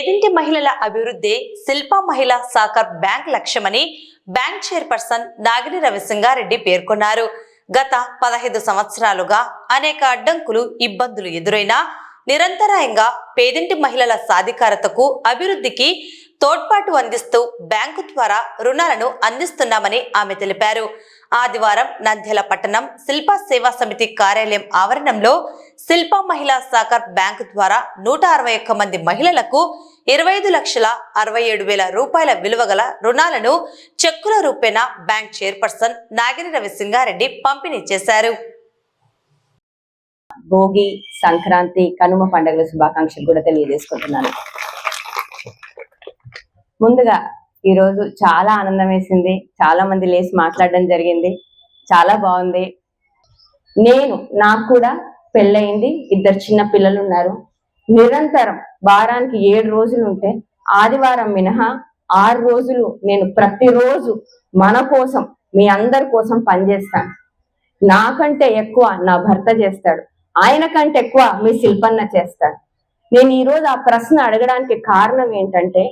పేదింటి మహిళల అభివృద్ధి శిల్ప మహిళా సాకర్ బ్యాంక్ లక్ష్యమని బ్యాంక్ చైర్పర్సన్ నాగిని రవిసింగారెడ్డి పేర్కొన్నారు. గత పదహైదు సంవత్సరాలుగా అనేక అడ్డంకులు ఇబ్బందులు ఎదురైనా నిరంతరాయంగా పేదింటి మహిళల సాధికారతకు అభివృద్ధికి తోడ్పాటు అందిస్తూ బ్యాంకు ద్వారా రుణాలను అందిస్తున్నామని ఆమె తెలిపారు. ఆదివారం నంద్యాల పట్టణం శిల్ప సేవా సమితి కార్యాలయం ఆవరణంలో శిల్ప మహిళా సాకర్ బ్యాంకు ద్వారా నూట అరవై ఒక్క మంది మహిళలకు ఇరవై ఐదు లక్షల అరవై ఏడు వేల రూపాయల విలువ గల రుణాలను చెక్కుల రూపేణ బ్యాంక్ చైర్పర్సన్ నాగిని రవి సింగారెడ్డి పంపిణీ చేశారు. భోగి సంక్రాంతి కనుమ పండుగల శుభాకాంక్షలు కూడా తెలియజేసుకుంటున్నాను. ముందుగా ఈరోజు చాలా ఆనందం వేసింది. చాలా మంది లేచి మాట్లాడడం జరిగింది. చాలా బాగుంది. నేను నాకు కూడా పెళ్ళయింది. ఇద్దరు చిన్న పిల్లలు ఉన్నారు నిరంతరం వారానికి ఏడు రోజులు ఉంటే ఆదివారం మినహా ఆరు రోజులు నేను ప్రతిరోజు మన కోసం మీ అందరి కోసం పనిచేస్తాను నాకంటే ఎక్కువ నా భర్త చేస్తాడు. ఆయన కంటే ఎక్కువ మీ శిల్పన్న చేస్తాడు. నేను ఈ రోజు ఆ ప్రశ్న అడగడానికి కారణం ఏంటంటే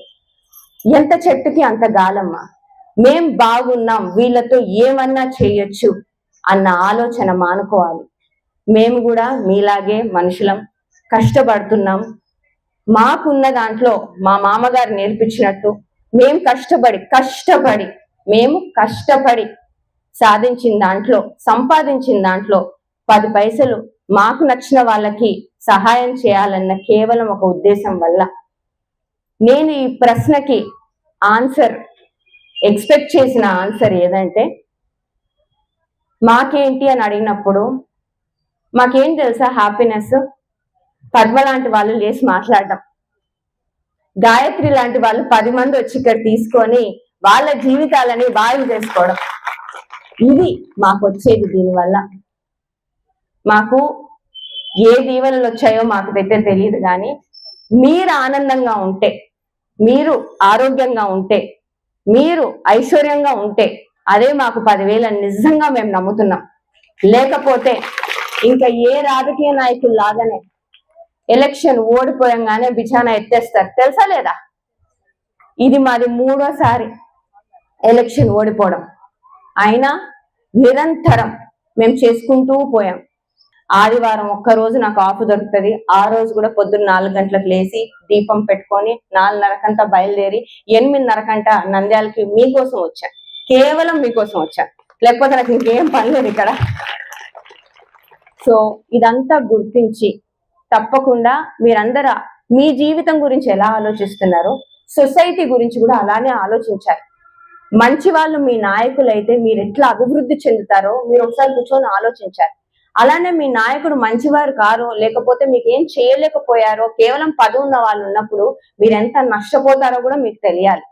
ఎంత చెట్టుకి అంత గాలమ్మ? మేం బాగున్నాం వీళ్ళతో ఏమన్నా చేయొచ్చు అన్న ఆలోచన మానుకోవాలి. మేము కూడా మీలాగే మనుషులం కష్టపడుతున్నాం. మాకున్న దాంట్లో మా మామగారు నేర్పించినట్టు మేం కష్టపడి కష్టపడి మేము కష్టపడి సాధించిన దాంట్లో సంపాదించిన దాంట్లో పది పైసలు మాకు నచ్చిన వాళ్ళకి సహాయం చేయాలన్న కేవలం ఒక ఉద్దేశం వల్ల. నేను ఈ ప్రశ్నకి ఆన్సర్ ఎక్స్పెక్ట్ చేసిన ఆన్సర్ ఏదంటే మాకేంటి అని అడిగినప్పుడు మాకేం తెలుసా హ్యాపీనెస్? పద్మ లాంటి వాళ్ళు లేచి మాట్లాడడం గాయత్రి లాంటి వాళ్ళు పది మంది వచ్చి ఇక్కడ తీసుకొని వాళ్ళ జీవితాలని బాగు చేసుకోవడం ఇది మాకు వచ్చేది దీనివల్ల. మాకు ఏ దీవెనలు వచ్చాయో మాకు దగ్గర తెలియదు కానీ మీరు ఆనందంగా ఉంటే మీరు ఆరోగ్యంగా ఉంటే మీరు ఐశ్వర్యంగా ఉంటే అదే మాకు పదివేల నిజంగా మేము నమ్ముతున్నాం. లేకపోతే ఇంకా ఏ రాజకీయ నాయకులు లాగానే ఎలక్షన్ ఓడిపోయంగానే బిచానా ఎత్తేస్తారు. తెలుసా లేదా? ఇది మాది మూడోసారి ఎలక్షన్ ఓడిపోవడం. అయినా నిరంతరం మేము చేసుకుంటూ పోయాం. ఆదివారం ఒక్క రోజు నాకు ఆఫ్ దొరుకుతుంది. ఆ రోజు కూడా పొద్దున్న నాలుగు గంటలకు లేచి దీపం పెట్టుకొని నాలుగున్నరకంతా బయలుదేరి ఎనిమిదిన్నరకంట నంద్యాలకి మీకోసం వచ్చా. కేవలం మీకోసం వచ్చా. లేకపోతే నాకు ఇంకేం పని లేదు ఇక్కడ. సో ఇదంతా గుర్తించి తప్పకుండా మీరందరూ మీ జీవితం గురించి ఎలా ఆలోచిస్తున్నారో సొసైటీ గురించి కూడా అలానే ఆలోచించాలి. మంచి వాళ్ళు మీ నాయకులు అయితే మీరు ఎట్లా అభివృద్ధి చెందుతారో మీరు ఒకసారి కూర్చొని ఆలోచించాలి. అలానే మీ నాయకుడు మంచివారు కారు లేకపోతే మీకు ఏం చేయలేకపోయారో కేవలం పదవి ఉన్న వాళ్ళు ఉన్నప్పుడు మీరు ఎంత నష్టపోతారో కూడా మీకు తెలియాలి.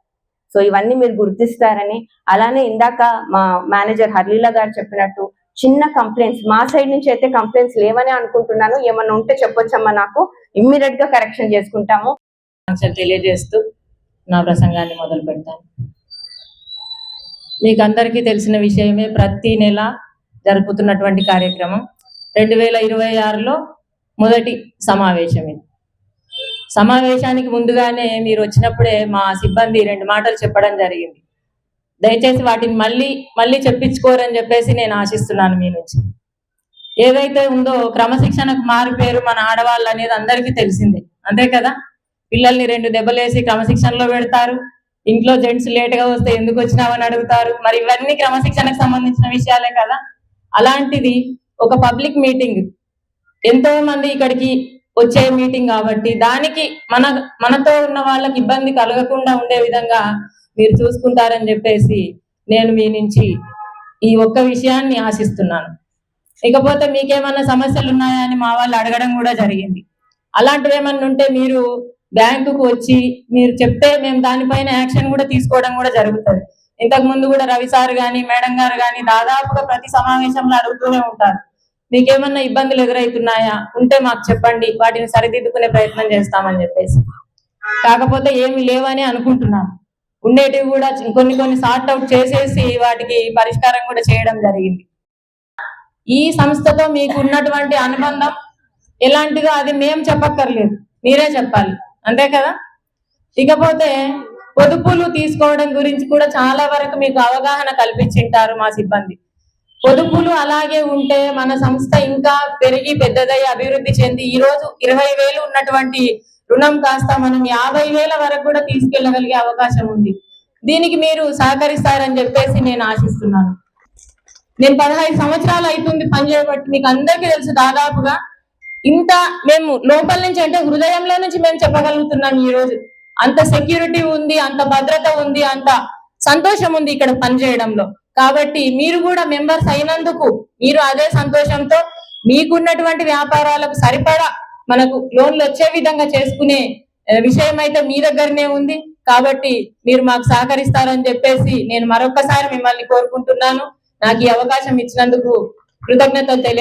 సో ఇవన్నీ మీరు గుర్తిస్తారని అలానే ఇందాక మా మేనేజర్ హర్లీలా గారు చెప్పినట్టు చిన్న కంప్లైంట్స్ మా సైడ్ నుంచి అయితే కంప్లైంట్స్ లేవని అనుకుంటున్నాను. ఏమన్నా ఉంటే చెప్పొచ్చమ్మా నాకు. ఇమ్మీడియట్గా కరెక్షన్ చేసుకుంటాము. తెలియజేస్తూ నా ప్రసంగాన్ని మొదలు పెడతాను. మీకు అందరికీ తెలిసిన విషయమే ప్రతి నెల జరుపుతున్నటువంటి కార్యక్రమం. రెండు వేల ఇరవై ఆరులో మొదటి సమావేశం ఇది సమావేశానికి ముందుగానే మీరు వచ్చినప్పుడే మా సిబ్బంది రెండు మాటలు చెప్పడం జరిగింది. దయచేసి వాటిని మళ్ళీ మళ్ళీ చెప్పించుకోరని చెప్పేసి నేను ఆశిస్తున్నాను మీ నుంచి. ఏదైతే ఉందో క్రమశిక్షణకు మారు పేరు మన ఆడవాళ్ళు అనేది అందరికీ తెలిసిందే. అంతే కదా? పిల్లల్ని రెండు దెబ్బలేసి క్రమశిక్షణలో పెడతారు. ఇంట్లో జెంట్స్ లేట్గా వస్తే ఎందుకు వచ్చినావని అడుగుతారు. మరి ఇవన్నీ క్రమశిక్షణకు సంబంధించిన విషయాలే కదా? అలాంటిది ఒక పబ్లిక్ మీటింగ్ ఎంతో మంది ఇక్కడికి వచ్చే మీటింగ్ కాబట్టి దానికి మన మనతో ఉన్న వాళ్ళకి ఇబ్బంది కలగకుండా ఉండే విధంగా మీరు చూసుకుంటారని చెప్పేసి నేను మీ నుంచి ఈ ఒక్క విషయాన్ని ఆశిస్తున్నాను. ఇకపోతే మీకేమన్నా సమస్యలు ఉన్నాయా అని మా వాళ్ళు అడగడం కూడా జరిగింది. అలాంటివి ఏమన్నా ఉంటే మీరు బ్యాంకుకు వచ్చి మీరు చెప్తే మేము దానిపైన యాక్షన్ కూడా తీసుకోవడం కూడా జరుగుతుంది. ఇంతకు ముందు కూడా రవి సార్ గాని మేడం గారు గాని దాదాపుగా ప్రతి సమావేశంలో అడుగుతూనే ఉంటారు. మీకేమన్నా ఇబ్బందులు ఎదురవుతున్నాయా ఉంటే మాకు చెప్పండి. వాటిని సరిదిద్దుకునే ప్రయత్నం చేస్తామని చెప్పేసి. కాకపోతే ఏమి లేవని అనుకుంటున్నాను. ఉండేటివి కూడా కొన్ని కొన్ని సార్ట్ అవుట్ చేసేసి వాటికి పరిష్కారం కూడా చేయడం జరిగింది. ఈ సంస్థతో మీకు ఉన్నటువంటి అనుబంధం ఎలాంటిదో అది మేము చెప్పక్కర్లేదు. మీరే చెప్పాలి. అంతే కదా? ఇకపోతే పొదుపులు తీసుకోవడం గురించి కూడా చాలా వరకు మీకు అవగాహన కల్పించింటారు మా సిబ్బంది. పొదుపులు అలాగే ఉంటే మన సంస్థ ఇంకా పెరిగి పెద్దదై అభివృద్ధి చెంది ఈ రోజు ఇరవై వేలు ఉన్నటువంటి రుణం కాస్త మనం యాభై వేల వరకు కూడా తీసుకెళ్ళగలిగే అవకాశం ఉంది. దీనికి మీరు సహకరిస్తారని చెప్పేసి నేను ఆశిస్తున్నాను. నేను పదహైదు సంవత్సరాలు అవుతుంది పనిచేయబట్టి మీకు అందరికీ తెలుసు దాదాపుగా ఇంత మేము లోపల నుంచి అంటే హృదయంలో నుంచి మేము చెప్పగలుగుతున్నాం ఈ రోజు. అంత సెక్యూరిటీ ఉంది అంత భద్రత ఉంది అంత సంతోషం ఉంది ఇక్కడ పనిచేయడంలో కాబట్టి మీరు కూడా మెంబర్స్ అయినందుకు మీరు అదే సంతోషంతో మీకున్నటువంటి వ్యాపారాలకు సరిపడా మనకు లోన్లు వచ్చే విధంగా చేసుకునే విషయం అయితే మీ దగ్గరనే ఉంది. కాబట్టి మీరు మాకు సహకరిస్తారని చెప్పేసి నేను మరొకసారి మిమ్మల్ని కోరుకుంటున్నాను. నాకు ఈ అవకాశం ఇచ్చినందుకు కృతజ్ఞతలు తెలియ